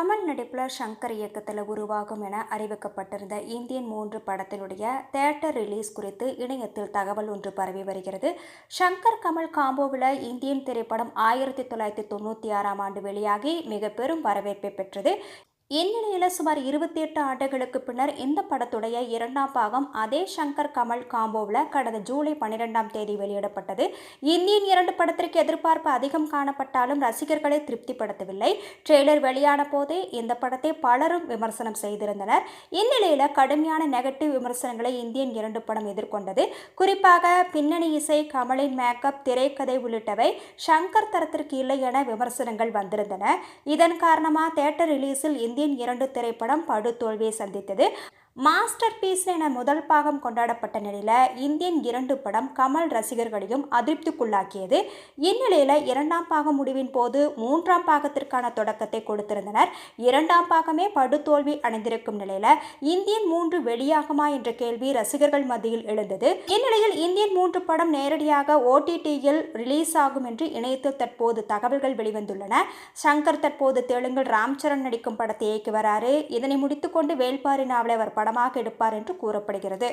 கமல் நடிப்பில் சங்கர் இயக்கத்தில் உருவாகும் என அறிவிக்கப்பட்டிருந்த இந்தியன் மூன்று படத்தினுடைய தேட்டர் ரிலீஸ் குறித்து இணையத்தில் தகவல் ஒன்று பரவி வருகிறது. சங்கர் கமல் காம்போவில் இந்தியன் திரைப்படம் ஆயிரத்தி தொள்ளாயிரத்தி தொண்ணூற்றி ஆறாம் ஆண்டு வெளியாகி மிக பெரும் வரவேற்பை பெற்றது. இந்நிலையில் சுமார் இருபத்தி எட்டு ஆண்டுகளுக்கு பின்னர் இந்த படத்துடைய இரண்டாம் பாகம் அதே சங்கர் கமல் காம்போவில் கடந்த ஜூலை பன்னிரெண்டாம் தேதி வெளியிடப்பட்டது. இந்தியன் இரண்டு படத்திற்கு எதிர்பார்ப்பு அதிகம் காணப்பட்டாலும் ரசிகர்களை திருப்திப்படுத்தவில்லை. ட்ரெய்லர் வெளியான போதே இந்த படத்தை பலரும் விமர்சனம் செய்திருந்தனர். இந்நிலையில் கடுமையான நெகட்டிவ் விமர்சனங்களை இந்தியன் இரண்டு படம் எதிர்கொண்டது. குறிப்பாக பின்னணி இசை கமலின் மேக்கப் திரைக்கதை உள்ளிட்டவை சங்கர் தரத்திற்கு இல்லை என விமர்சனங்கள் வந்திருந்தன. இதன் காரணமாக தேட்டர் ரிலீஸில் இந்தியன் இரண்டு திரைப்படம் படுதோல்வியை சந்தித்தது. மாஸ்டர் பீஸ் என முதல் பாகம் கொண்டாடப்பட்ட நிலையில் இந்தியன் இரண்டு படம் கமல் ரசிகர்களையும் அதிருப்திக்குள்ளாக்கியது. இந்நிலையில் இரண்டாம் பாகம் முடிவின் போது மூன்றாம் பாகத்திற்கான தொடக்கத்தை கொடுத்திருந்தனர். இரண்டாம் பாகமே படுதோல்வி அடைந்திருக்கும் நிலையில் இந்தியன் மூன்று வெளியாகுமா என்ற கேள்வி ரசிகர்கள் மத்தியில் எழுந்தது. இந்நிலையில் இந்தியன் மூன்று படம் நேரடியாக ஓடிடியில் ரிலீஸ் ஆகும் என்று இணையத்தில் தற்போது தகவல்கள் வெளிவந்துள்ளன. சங்கர் தற்போது தெலுங்கில் ராம்சரண் நடிக்கும் படத்தை இயக்கி வராரு. இதனை முடித்துக்கொண்டு வேல்பாரி நாவலை அவர் படமாக எடுப்பார் என்று கூறப்படுகிறது.